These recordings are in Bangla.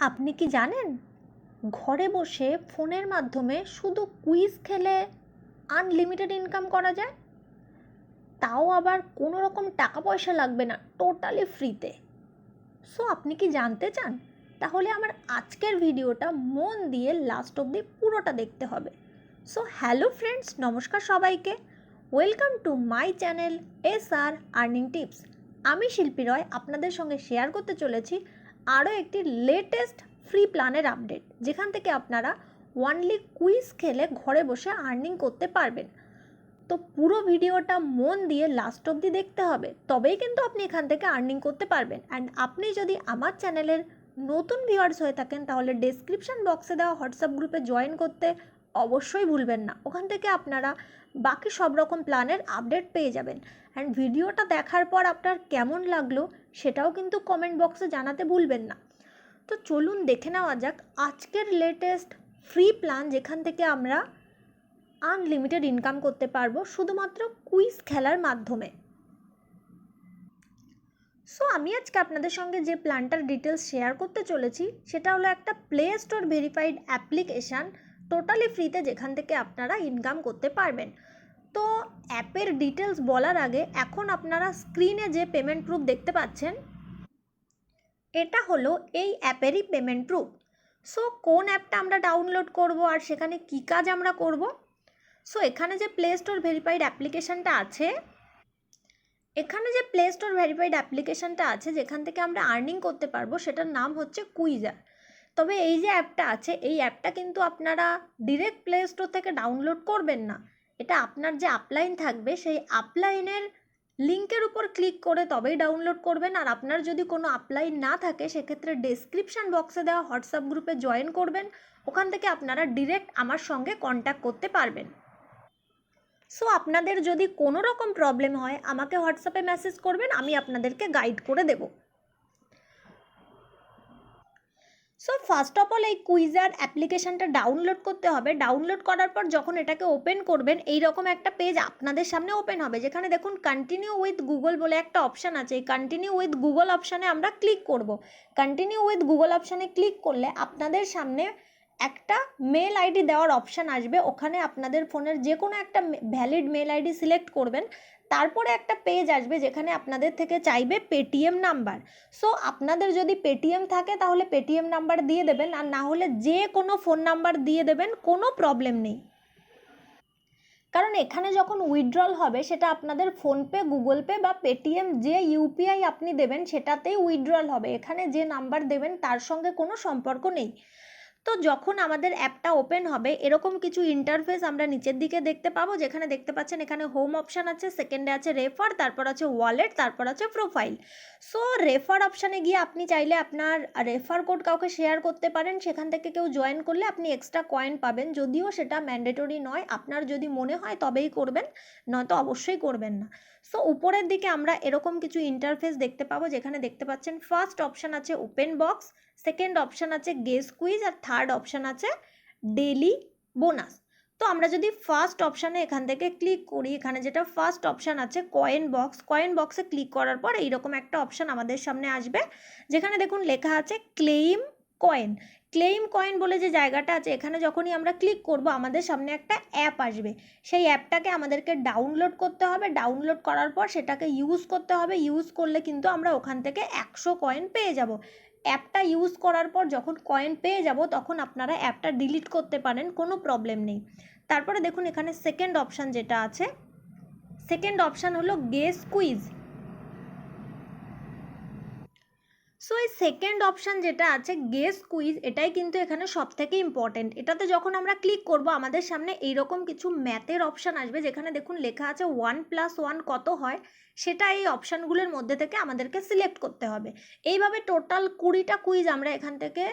আপনি কি জানেন? ঘরে বসে ফোনের মাধ্যমে শুধু কুইজ খেলে আনলিমিটেড ইনকাম করা যায়? তাও আবার কোনো রকম টাকা পয়সা লাগবে না, টোটালি ফ্রিতে। সো, আপনি কি জানতে চান? তাহলে আমার আজকের ভিডিওটা মন দিয়ে লাস্ট অবধি পুরোটা দেখতে হবে। সো, হ্যালো ফ্রেন্ডস, নমস্কার সবাইকে। Welcome to my channel S R earning tips. আমি শিল্পী রয়, আপনাদের সঙ্গে শেয়ার করতে চলেছি আরও একটি লেটেস্ট ফ্রি প্ল্যানের আপডেট যেখান থেকে আপনারা ওয়ানলি কুইজ খেলে ঘরে বসে আর্নিং করতে পারবেন। তো পুরো ভিডিওটা মন দিয়ে লাস্ট অবধি দেখতে হবে, তবেই কিন্তু আপনি এখান থেকে আর্নিং করতে পারবেন। অ্যান্ড আপনি যদি আমার চ্যানেলের নতুন ভিউয়ার্স হয়ে থাকেন, তাহলে ডেসক্রিপশন বক্সে দেওয়া হোয়াটসঅ্যাপ গ্রুপে জয়েন করতে অবশ্যই ভুলবেন না। ওখান থেকে আপনারা বাকি সব রকম প্ল্যানের আপডেট পেয়ে যাবেন। অ্যান্ড ভিডিওটা দেখার পর আপনার কেমন লাগল সেটাও কিন্তু কমেন্ট বক্সে জানাতে ভুলবেন না। তো চলুন দেখে নেওয়া যাক আজকের লেটেস্ট ফ্রি প্ল্যান যেখান থেকে আমরা আনলিমিটেড ইনকাম করতে পারব শুধুমাত্র কুইজ খেলার মাধ্যমে। সো আমি আজকে আপনাদের সঙ্গে যে প্ল্যানটার ডিটেলস শেয়ার করতে চলেছি, সেটা হলো একটা play store verified application totally ফ্রিতে যেখান থেকে আপনারা ইনকাম করতে পারবেন। তো অ্যাপের ডিটেলস বলার আগে এখন আপনারা স্ক্রিনে যে পেমেন্ট প্রুফ দেখতে পাচ্ছেন, এটা হলো এই অ্যাপেরই পেমেন্ট প্রুফ সো কোন অ্যাপটা আমরা ডাউনলোড করব আর সেখানে কী কাজ আমরা করব? সো এখানে যে প্লে স্টোর ভেরিফাইড অ্যাপ্লিকেশানটা আছে, এখানে যে প্লে স্টোর ভেরিফাইড অ্যাপ্লিকেশানটা আছে, যেখান থেকে আমরা আর্নিং করতে পারব, সেটার নাম হচ্ছে কুইজার তবে এই যে অ্যাপটা আছে, এই অ্যাপটা কিন্তু আপনারা ডিরেক্ট প্লে স্টোর থেকে ডাউনলোড করবেন না। এটা আপনার যে আপলাইন থাকবে, সেই আপলাইনের লিঙ্কের উপর ক্লিক করে তবেই ডাউনলোড করবেন। আর আপনার যদি কোনো আপলাইন না থাকে, সেক্ষেত্রে ডেসক্রিপশান বক্সে দেওয়া হোয়াটসঅ্যাপ গ্রুপে জয়েন করবেন। ওখান থেকে আপনারা ডিরেক্ট আমার সঙ্গে কন্ট্যাক্ট করতে পারবেন। সো আপনাদের যদি কোনো রকম প্রবলেম হয়, আমাকে হোয়াটসঅ্যাপে মেসেজ করবেন, আমি আপনাদেরকে গাইড করে দেব। সো ফার্স্ট অফ অল এই কুইজার অ্যাপ্লিকেশানটা ডাউনলোড করতে হবে। ডাউনলোড করার পর যখন এটাকে ওপেন করবেন এই রকম একটা পেজ আপনাদের সামনে ওপেন হবে, যেখানে দেখুন কন্টিনিউ উইথ গুগল বলে একটা অপশান আছে। এই কন্টিনিউ উইথ গুগল অপশানে আমরা ক্লিক করব। কন্টিনিউ উইথ গুগল অপশানে ক্লিক করলে আপনাদের সামনে একটা মেল আইডি দেওয়ার অপশান আসবে। ওখানে আপনাদের ফোনের যে কোনো একটা ভ্যালিড মেল আইডি সিলেক্ট করবেন। তারপরে একটা পেজ আসবে যেখানে আপনাদের থেকে চাইবে পেটিএম নাম্বার সো আপনাদের যদি পেটিএম থাকে তাহলে পেটিএম নাম্বার দিয়ে দেবেন। আর না হলে যে কোনো ফোন নাম্বার দিয়ে দেবেন, কোনো প্রবলেম নেই। কারণ এখানে যখন উইথড্রল হবে, সেটা আপনাদের ফোনপে গুগল পে বা পেটিএম যে ইউপিআই আপনি দেবেন, সেটাতেই উইথড্রল হবে। এখানে যে নাম্বার দেবেন, তার সঙ্গে কোনো সম্পর্ক নেই। তো যখন আমাদের অ্যাপটা ওপেন হবে, এরকম কিছু ইন্টারফেস আমরা নিচের দিকে দেখতে পাবো, যেখানে দেখতে পাচ্ছেন এখানে হোম অপশান আছে সেকেন্ডে আছে রেফার তারপর আছে ওয়ালেট তারপর আছে প্রোফাইল সো রেফার অপশানে গিয়ে আপনি চাইলে আপনার রেফার কোড কাউকে শেয়ার করতে পারেন, সেখান থেকে কেউ জয়েন করলে আপনি এক্সট্রা কয়েন পাবেন। যদিও সেটা ম্যান্ডেটরি নয়, আপনার যদি মনে হয় তবেই করবেন, নয়তো অবশ্যই করবেন না। সো উপরের দিকে আমরা এরকম কিছু ইন্টারফেস দেখতে পাবো, যেখানে দেখতে পাচ্ছেন ফার্স্ট অপশান আছে ওপেন বক্স সেকেন্ড অপশান আছে গেস কুইজ আর থার্ড অপশান আছে ডেলি বোনাস তো আমরা যদি ফার্স্ট অপশানে এখান থেকে ক্লিক করি, এখানে যেটা ফার্স্ট অপশান আছে কয়েন বক্স কয়েন বক্সে ক্লিক করার পর এইরকম একটা অপশান আমাদের সামনে আসবে। যেখানে দেখুন লেখা আছে ক্লেইম কয়েন ক্লেইম কয়েন বলে যে জায়গাটা আছে, এখানে যখনই আমরা ক্লিক করব, আমাদের সামনে একটা অ্যাপ আসবে। সেই অ্যাপটাকে আমাদেরকে ডাউনলোড করতে হবে। ডাউনলোড করার পর সেটাকে ইউজ করতে হবে। ইউজ করলে কিন্তু আমরা ওখান থেকে একশো কয়েন পেয়ে যাব। অ্যাপটা ইউজ করার পর যখন কয়েন পেয়ে যাব, তখন আপনারা অ্যাপটা ডিলিট করতে পারেন, কোনো প্রবলেম নেই। তারপরে দেখুন এখানে সেকেন্ড অপশান যেটা আছে সেকেন্ড অপশান হলো গেস কুইজ সো এই সেকেন্ড অপশান যেটা আছে গেস কুইজ এটাই কিন্তু এখানে সব থেকে ইম্পর্টেন্ট এটাতে যখন আমরা ক্লিক করব, আমাদের সামনে এইরকম কিছু ম্যাথের অপশান আসবে, যেখানে দেখুন লেখা আছে ওয়ান প্লাস ওয়ান কত হয়? সেটা এই অপশানগুলোর মধ্যে থেকে আমাদেরকে সিলেক্ট করতে হবে। এইভাবে টোটাল কুড়িটা কুইজ আমরা এখান থেকে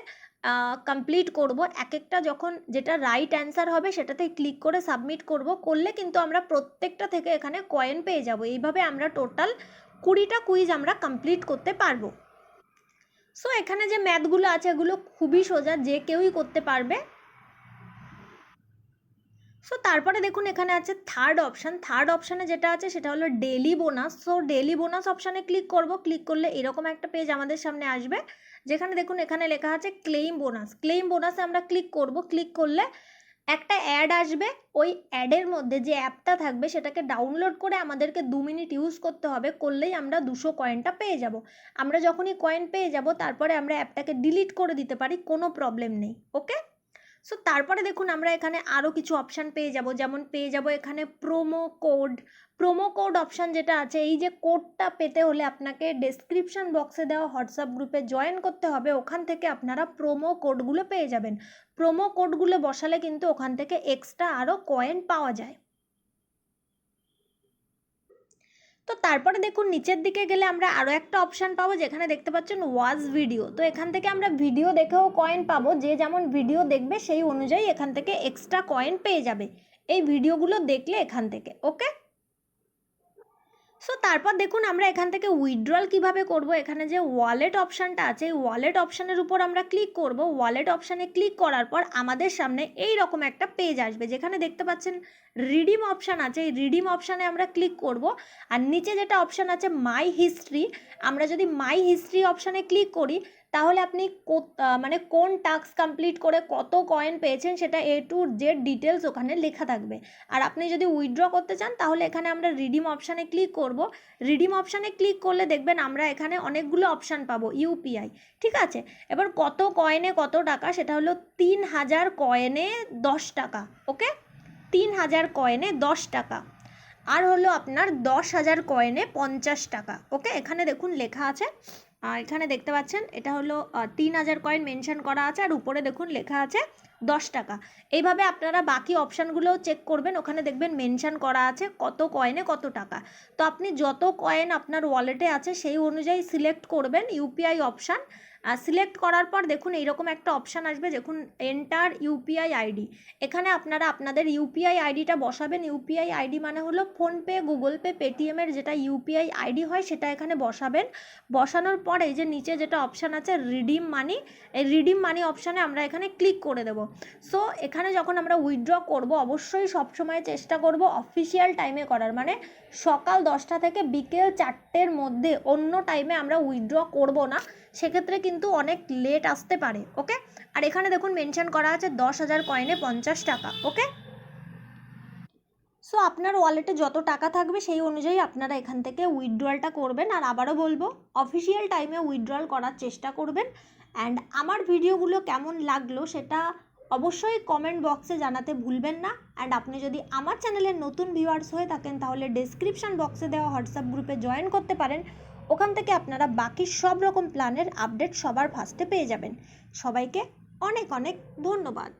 কমপ্লিট করব। এক একটা যখন যেটা রাইট অ্যান্সার হবে, সেটাতে ক্লিক করে সাবমিট করব। করলে কিন্তু আমরা প্রত্যেকটা থেকে এখানে কয়েন পেয়ে যাব। এইভাবে আমরা টোটাল কুড়িটা কুইজ আমরা কমপ্লিট করতে পারব। সো এখানে যে ম্যাথগুলো আছে, এগুলো খুবই সোজা, যে কেউই করতে পারবে। সো তারপরে দেখুন, এখানে আছে থার্ড অপশান থার্ড অপশানে যেটা আছে, সেটা হলো daily bonus so daily bonus অপশানে ক্লিক করব। ক্লিক করলে এরকম একটা পেজ আমাদের সামনে আসবে। যেখানে দেখুন, এখানে লেখা আছে ক্লেইম বোনাস ক্লেইম বোনাসে আমরা ক্লিক করব। ক্লিক করলে একটা অ্যাড আসবে, ওই অ্যাডের মধ্যে যে অ্যাপটা থাকবে সেটাকে ডাউনলোড করে আমাদেরকে দু মিনিট ইউজ করতে হবে, করলেই আমরা দুশো কয়েনটা পেয়ে যাব। আমরা যখনই কয়েন পেয়ে যাব, তারপরে আমরা অ্যাপটাকে ডিলিট করে দিতে পারি, কোনো প্রবলেম নেই ওকে সো তারপরে দেখুন আমরা এখানে আরও কিছু অপশান পেয়ে যাব। যেমন পেয়ে যাব এখানে promo code promo code option যেটা আছে, এই যে কোডটা পেতে হলে আপনাকে ডেসক্রিপশান বক্সে দেওয়া হোয়াটসঅ্যাপ গ্রুপে জয়েন করতে হবে। ওখান থেকে আপনারা প্রোমো কোডগুলো পেয়ে যাবেন। প্রোমো কোডগুলো বসালে কিন্তু ওখান থেকে এক্সট্রা আরও কয়েন পাওয়া যায়। তো তারপরে দেখুন, নিচের দিকে গেলে আমরা আরও একটা অপশান পাবো, যেখানে দেখতে পাচ্ছেন ওয়াজ ভিডিও তো এখান থেকে আমরা ভিডিও দেখেও কয়েন পাবো, যে যেমন ভিডিও দেখবে, সেই অনুযায়ী এখান থেকে এক্সট্রা কয়েন পেয়ে যাবে। এই ভিডিওগুলো দেখলে এখান থেকে ওকে সো তারপর দেখুন আমরা এখান থেকে উইথড্রল কীভাবে করব? এখানে যে ওয়ালেট অপশানটা আছে, এই ওয়ালেট অপশানের উপর আমরা ক্লিক করব। ওয়ালেট অপশানে ক্লিক করার পর আমাদের সামনে এই রকম একটা পেজ আসবে, যেখানে দেখতে পাচ্ছেন রিডিম অপশান আছে। এই রিডিম অপশানে আমরা ক্লিক করব। আর নিচে যেটা অপশান আছে মাই হিস্ট্রি আমরা যদি মাই হিস্ট্রি অপশানে ক্লিক করি তাহলে আপনি মানে কোন টাস্ক কমপ্লিট করে কত কয়েন পেয়েছেন সেটা এ টু জেড ডিটেলস ওখানে লেখা থাকবে। আর আপনি যদি উইথড্র করতে চান, তাহলে এখানে আমরা রিডিম অপশানে ক্লিক করব। রিডিম অপশানে ক্লিক করলে দেখবেন আমরা এখানে অনেকগুলো অপশান পাবো ইউপিআই ঠিক আছে? এবার কত কয়েনে কত টাকা, সেটা হলো তিন হাজার কয়েনে দশ টাকা ওকে তিন হাজার কয়েনে দশ টাকা, আর হলো আপনার দশ হাজার কয়েনে পঞ্চাশ টাকা ওকে এখানে দেখুন লেখা আছে। এখানে দেখতে পাচ্ছেন, এটা হলো তিন হাজার কয়েন মেনশন করা আছে, আর উপরে দেখুন লেখা আছে দশ টাকা। এইভাবে আপনারা বাকি অপশানগুলোও চেক করবেন, ওখানে দেখবেন মেনশান করা আছে কত কয়েনে কত টাকা। তো আপনি যত কয়েন আপনার ওয়ালেটে আছে, সেই অনুযায়ী সিলেক্ট করবেন ইউপিআই অপশান সিলেক্ট করার পর দেখুন এইরকম একটা অপশান আসবে, দেখুন এন্টার ইউপিআই আইডি এখানে আপনারা আপনাদের ইউপিআই আইডিটা বসাবেন। ইউপিআই আইডি মানে হলো ফোনপে গুগল পে পেটিএমের যেটা ইউপিআই আইডি হয় সেটা এখানে বসাবেন। বসানোর পরে যে নিচে যেটা অপশান আছে রিডিম মানি এই রিডিম মানি অপশানে আমরা এখানে ক্লিক করে দেবো। সো এখানে যখন আমরা উইথড্র করব, অবশ্যই সবসময় চেষ্টা করব অফিসিয়াল টাইমে করার। মানে সকাল দশটা থেকে বিকেল চারটের মধ্যে অন্য টাইমে আমরা উইথড্র করব না। সেক্ষেত্রে কিন্তু অনেক লেট আসতে পারে ওকে আর এখানে দেখুন মেনশন করা আছে দশ হাজার কয়েনে পঞ্চাশ টাকা ওকে সো আপনার ওয়ালেটে যত টাকা থাকবে সেই অনুযায়ী আপনারা এখান থেকে উইথড্রলটা করবেন। আর আবারও বলব অফিসিয়াল টাইমে উইথড্রল করার চেষ্টা করবেন। অ্যান্ড আমার ভিডিওগুলো কেমন লাগল সেটা অবশ্যই কমেন্ট বক্সে জানাতে ভুলবেন না। অ্যান্ড আপনি যদি আমার চ্যানেলের নতুন ভিউয়ার্স হয়ে থাকেন, তাহলে ডেসক্রিপশন বক্সে দেওয়া হোয়াটসঅ্যাপ গ্রুপে জয়েন করতে পারেন। ওখান থেকে আপনারা বাকি সব রকম প্ল্যানের আপডেট সবার ফার্স্টে পেয়ে যাবেন। সবাইকে অনেক অনেক ধন্যবাদ।